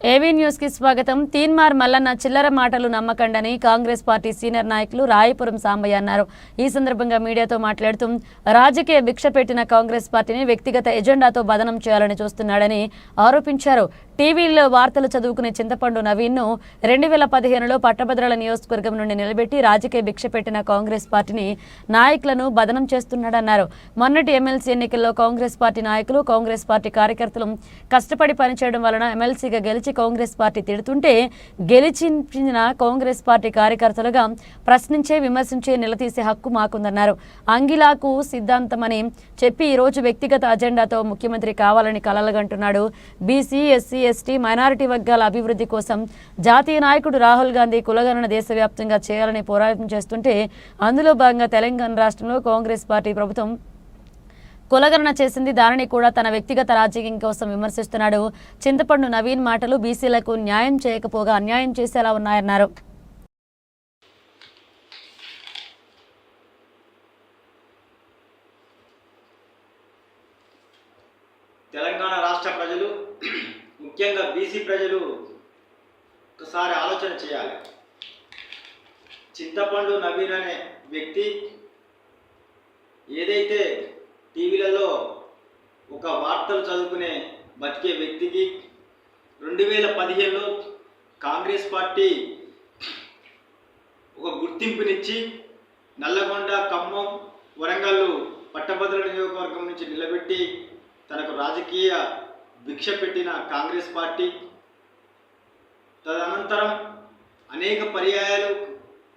ఏవీ న్యూస్కి స్వాగతం. తీన్మార్ మల్లన్న చిల్లర మాటలు నమ్మకండని కాంగ్రెస్ పార్టీ సీనియర్ నాయకులు రాయపురం సాంబయ్య అన్నారు. ఈ సందర్భంగా మీడియాతో మాట్లాడుతూ రాజకీయ భిక్ష పెట్టిన కాంగ్రెస్ పార్టీని వ్యక్తిగత ఎజెండాతో బదనం చేయాలని చూస్తున్నాడని ఆరోపించారు. టీవీలో వార్తలు చదువుకునే చింతపండు నవీన్ను రెండు వేల పదిహేనులో పట్టభద్రుల నియోజకవర్గం నుండి నిలబెట్టి రాజకీయ భిక్ష పెట్టిన కాంగ్రెస్ పార్టీని నాయకులను బదనం చేస్తున్నాడన్నారు. మొన్నటి ఎమ్మెల్సీ ఎన్నికల్లో కాంగ్రెస్ పార్టీ నాయకులు కాంగ్రెస్ పార్టీ కార్యకర్తలు కష్టపడి పనిచేయడం వలన ఎమ్మెల్సీగా గెలిచి కాంగ్రెస్ పార్టీ తిడుతుంటే గెలిచిన కాంగ్రెస్ పార్టీ కార్యకర్తలుగా ప్రశ్నించే విమర్శించే నిలదీసే హక్కు మాకుందన్నారు. అంగిలాకు సిద్ధాంతమని చెప్పి ఈ రోజు వ్యక్తిగత అజెండాతో ముఖ్యమంత్రి కావాలని కలలుగంటున్నాడు. బీసీ ఎస్సీ ఎస్టీ మైనారిటీ వర్గాల అభివృద్ధి కోసం జాతీయ నాయకుడు రాహుల్ గాంధీ కులగణన దేశవ్యాప్తంగా చేయాలని పోరాటం చేస్తుంటే అందులో భాగంగా తెలంగాణ రాష్ట్రంలో కాంగ్రెస్ పార్టీ ప్రభుత్వం కులగణన చేసింది. దానిని కూడా తన వ్యక్తిగత రాజకీయం కోసం విమర్శిస్తున్నాడు. చింతపండు నవీన్ మాటలు బీసీలకు న్యాయం చేయకపోగా అన్యాయం చేసేలా ఉన్నాయన్నారు. తెలంగాణ రాష్ట్ర ప్రజలు ముఖ్యంగా బీసీ ప్రజలు ఒకసారి ఆలోచన చేయాలి. చింతపండు నవీన్ అనే వ్యక్తి ఏదైతే టీవీలలో ఒక వార్తలు చదువుకునే బతికే వ్యక్తికి రెండు వేల పదిహేనులో కాంగ్రెస్ పార్టీ ఒక గుర్తింపునిచ్చి నల్లగొండ ఖమ్మం వరంగల్లు పట్టభద్రుల నియోజకవర్గం నుంచి నిలబెట్టి తనకు రాజకీయ భిక్ష పెట్టిన కాంగ్రెస్ పార్టీ. తదనంతరం అనేక పర్యాయాలు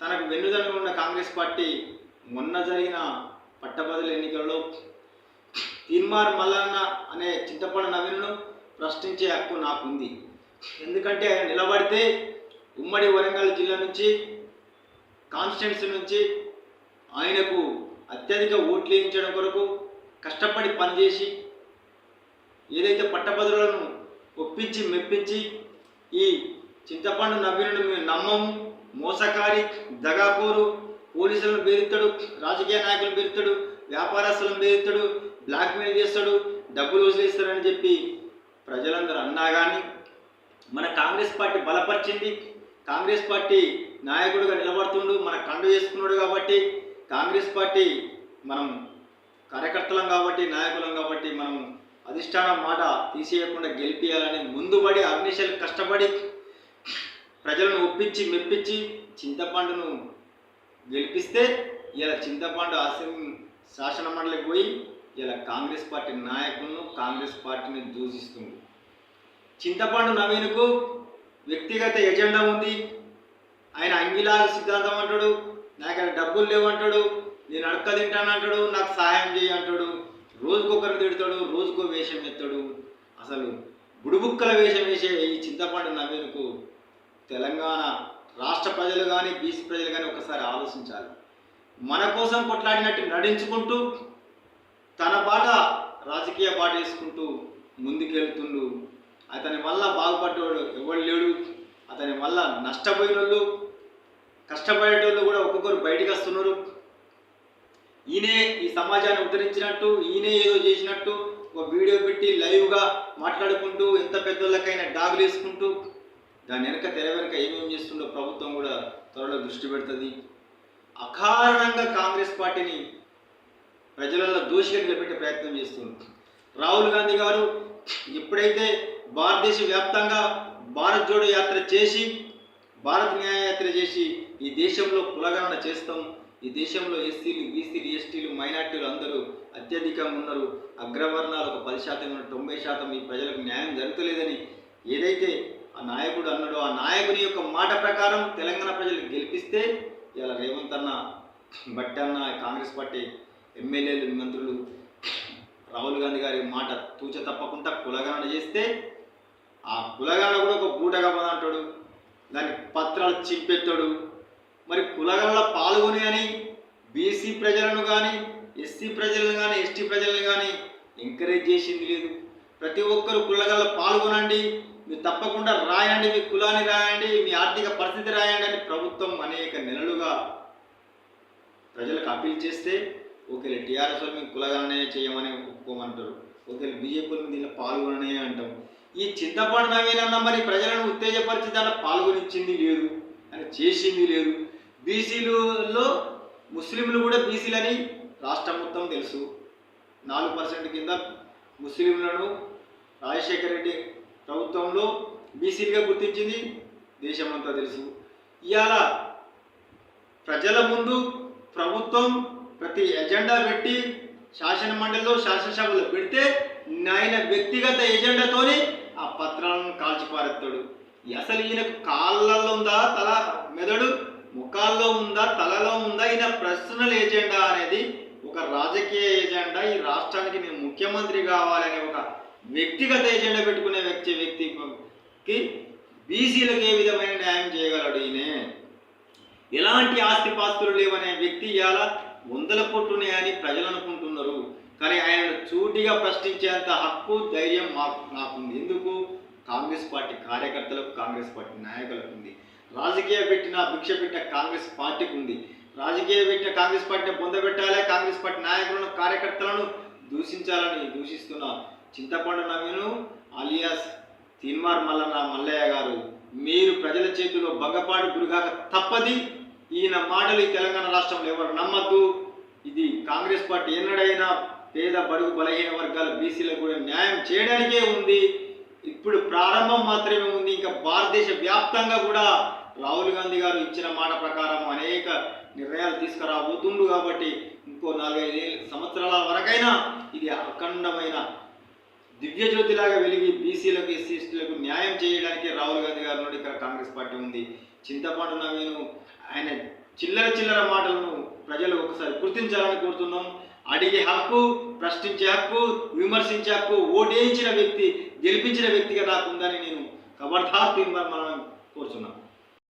తనకు వెన్నుదన్నుగా ఉన్న కాంగ్రెస్ పార్టీ మొన్న జరిగిన పట్టభద్రుల ఎన్నికల్లో తీన్మార్ మల్లన్న అనే చింతపండు నవీన్ను ప్రశ్నించే హక్కు నాకుంది. ఎందుకంటే ఆయన నిలబడితే ఉమ్మడి వరంగల్ జిల్లా నుంచి కాన్స్టిట్యున్సీ నుంచి ఆయనకు అత్యధిక ఓట్లు వేయించడం కొరకు కష్టపడి పనిచేసి ఏదైతే పట్టభద్రులను ఒప్పించి మెప్పించి ఈ చింతపండు నవీనుడు మేము నమ్మము మోసకారి దగాకోరు పోలీసులను బెదిరిస్తాడు రాజకీయ నాయకులను బెదిరిస్తాడు వ్యాపారస్తులను బెదిరిస్తాడు బ్లాక్మెయిల్ చేస్తాడు డబ్బులు వసూలిస్తాడని చెప్పి ప్రజలందరూ అన్నా కానీ మన కాంగ్రెస్ పార్టీ బలపరిచింది. కాంగ్రెస్ పార్టీ నాయకుడుగా నిలబడుతుండు మన కండు చేసుకున్నాడు కాబట్టి కాంగ్రెస్ పార్టీ మనం కార్యకర్తలం కాబట్టి నాయకులం కాబట్టి మనం అధిష్టానం మాట తీసేయకుండా గెలిపించాలని ముందుబడి అగ్నిశలు కష్టపడి ప్రజలను ఒప్పించి మెప్పించి చింతపండును గెలిపిస్తే ఇలా చింతపండు అసెంబ్లీ శాసన మండలికి పోయి ఇలా కాంగ్రెస్ పార్టీ నాయకులను కాంగ్రెస్ పార్టీని దూషిస్తుంది. చింతపండు నవీన్కు వ్యక్తిగత ఎజెండా ఉంది. ఆయన అంగిలాల సిద్ధాంతం అంటాడు నాకు డబ్బులు లేవు అంటాడు నేను అడక తింటాను అంటాడు నాకు సహాయం చేయి అంటాడు రోజుకొకరు తిడతాడు రోజుకో వేషం ఎత్తాడు. అసలు బుడుబుక్కల వేషం వేసే ఈ చింతపండు నవీన్కు తెలంగాణ రాష్ట్ర ప్రజలు కానీ బీసీ ప్రజలు కానీ ఒకసారి ఆలోచించాలి. మన కోసం కొట్లాడినట్టు నడించుకుంటూ తన బాట రాజకీయ బాట వేసుకుంటూ ముందుకెళ్తుండు. అతని వల్ల బాగుపడ్డవాడు ఎవడు లేడు. అతని వల్ల నష్టపోయిన వాళ్ళు కష్టపడేటోళ్ళు కూడా ఒక్కొక్కరు బయటికి వస్తున్నారు. ఈయనే ఈ సమాజాన్ని ఉద్ధరించినట్టు ఈయనే ఏదో చేసినట్టు ఒక వీడియో పెట్టి లైవ్గా మాట్లాడుకుంటూ ఎంత పెద్దోళ్ళకైనా డాగులు వేసుకుంటూ దాని వెనక తెర వెనక ఏమేమి చేస్తుందో ప్రభుత్వం కూడా త్వరలో దృష్టి పెడుతుంది. అకారణంగా కాంగ్రెస్ పార్టీని ప్రజలలో దోషిగా నిలబెట్టే ప్రయత్నం చేస్తుంది. రాహుల్ గాంధీ గారు ఎప్పుడైతే భారతదేశ వ్యాప్తంగా భారత్ జోడో యాత్ర చేసి భారత్ న్యాయయాత్ర చేసి ఈ దేశంలో కులగణన చేస్తాం ఈ దేశంలో ఎస్సీలు బీసీలు ఎస్టీలు మైనార్టీలు అందరూ అత్యధికంగా ఉన్నారు అగ్రవర్ణాలు ఒక పది శాతం తొంభై శాతం ఈ ప్రజలకు న్యాయం జరుగుతలేదని ఏదైతే ఆ నాయకుడు అన్నాడో ఆ నాయకుని యొక్క మాట ప్రకారం తెలంగాణ ప్రజలు గెలిపిస్తే ఇలా రేవంత్ అన్న బట్టి అన్న కాంగ్రెస్ పార్టీ ఎమ్మెల్యేలు మంత్రులు రాహుల్ గాంధీ గారి మాట తూచ తప్పకుండా కులగాన చేస్తే ఆ కులగాన కూడా ఒక బూటగా పదంటాడు దాని పత్రాలు చింపెత్తాడు. మరి కులగణలో పాల్గొని అని బీసీ ప్రజలను కానీ ఎస్సీ ప్రజలను కానీ ఎస్టీ ప్రజలను కానీ ఎంకరేజ్ చేసింది లేదు. ప్రతి ఒక్కరు కులగల పాల్గొనండి. మీరు తప్పకుండా రాయండి మీ కులాన్ని రాయండి మీ ఆర్థిక పరిస్థితి రాయండి అని ప్రభుత్వం అనేక నెలలుగా ప్రజలకు అప్పీల్ చేస్తే ఒకవేళ టీఆర్ఎస్ వాళ్ళు మేము కులగానే చేయమని ఒప్పుకోమంటారు. ఒకవేళ బీజేపీ వాళ్ళు దీనిలో పాల్గొననే అంటాం. ఈ చింతపండు నవీనన్న మరి ప్రజలను ఉత్తేజపరిచి దాంట్లో పాల్గొనిచ్చింది లేదు అని చేసింది లేదు. బీసీలలో ముస్లింలు కూడా బీసీలని రాష్ట్రం మొత్తం తెలుసు. నాలుగు పర్సెంట్ కింద ముస్లింలను రాజశేఖర రెడ్డి ప్రభుత్వంలో బీసీలుగా గుర్తించింది దేశమంతా తెలుసు. ఇవాళ ప్రజల ముందు ప్రభుత్వం ప్రతి ఎజెండా పెట్టి శాసన మండలిలో శాసనసభలో పెడితే ఆయన వ్యక్తిగత ఎజెండాతోని ఆ పత్రాలను కాల్చిపారెత్తాడు అసలు ఈయనకు కాళ్ళల్లో ఉందా తల మెదడు? ముఖాల్లో ఉందా తలలో ఉందా? ఈయన పర్సనల్ ఎజెండా అనేది ఒక రాజకీయ ఎజెండా. ఈ రాష్ట్రానికి నేను ముఖ్యమంత్రి కావాలనే ఒక వ్యక్తిగత ఎజెండా పెట్టుకునే వ్యక్తి వ్యక్తికి బీసీలకు ఏ విధమైన న్యాయం చేయగలడు ఈయనే? ఎలాంటి ఆస్తిపాస్తులు లేవనే వ్యక్తి ఇవాళ వందల కోట్లున్నాయని ప్రజలు అనుకుంటున్నారు. కానీ ఆయనను చూటిగా ప్రశ్నించేంత హక్కు ధైర్యం మాకు నాకుంది. ఎందుకు? కాంగ్రెస్ పార్టీ కార్యకర్తలకు కాంగ్రెస్ పార్టీ నాయకులకు ఉంది రాజకీయ పెట్టిన భిక్ష పెట్టిన కాంగ్రెస్ పార్టీకి ఉంది రాజకీయ పెట్టిన కాంగ్రెస్ పార్టీని పొందబెట్టాలి కాంగ్రెస్ పార్టీ నాయకులను కార్యకర్తలను దూషించాలని దూషిస్తున్న చింతపండు నవీను అలియాస్ తిన్మార్ మల్లన్న మల్లయ్య గారు మీరు ప్రజల చేతిలో భగపాటు గురిగాక తప్పది. ఈయన మాటలు ఈ తెలంగాణ రాష్ట్రంలో ఎవరు నమ్మద్దు. ఇది కాంగ్రెస్ పార్టీ ఎన్నడైనా పేద బడుగు బలహీన వర్గాల బీసీలకు కూడా న్యాయం చేయడానికే ఉంది. ఇప్పుడు ప్రారంభం మాత్రమే ఉంది. ఇంకా భారతదేశ వ్యాప్తంగా కూడా రాహుల్ గాంధీ గారు ఇచ్చిన మాట ప్రకారం అనేక నిర్ణయాలు తీసుకురాబోతుండు కాబట్టి ఇంకో నాలుగైదు సంవత్సరాల వరకైనా ఇది అఖండమైన దివ్యజ్యోతిలాగా వెలిగి బీసీలకు ఎస్సీ న్యాయం చేయడానికి రాహుల్ గాంధీ గారి నుండి ఇక్కడ కాంగ్రెస్ పార్టీ ఉంది. చింతపండు నవీను ఆయన చిల్లర చిల్లర మాటలను ప్రజలు ఒకసారి గుర్తించాలని కోరుతున్నాం. అడిగే హక్కు ప్రశ్నించే హక్కు విమర్శించే హక్కు ఓటేయించిన వ్యక్తి గెలిపించిన వ్యక్తిగా నాకు ఉందని నేను ఖబర్దార్ తీర్మానం కోరుతున్నాను.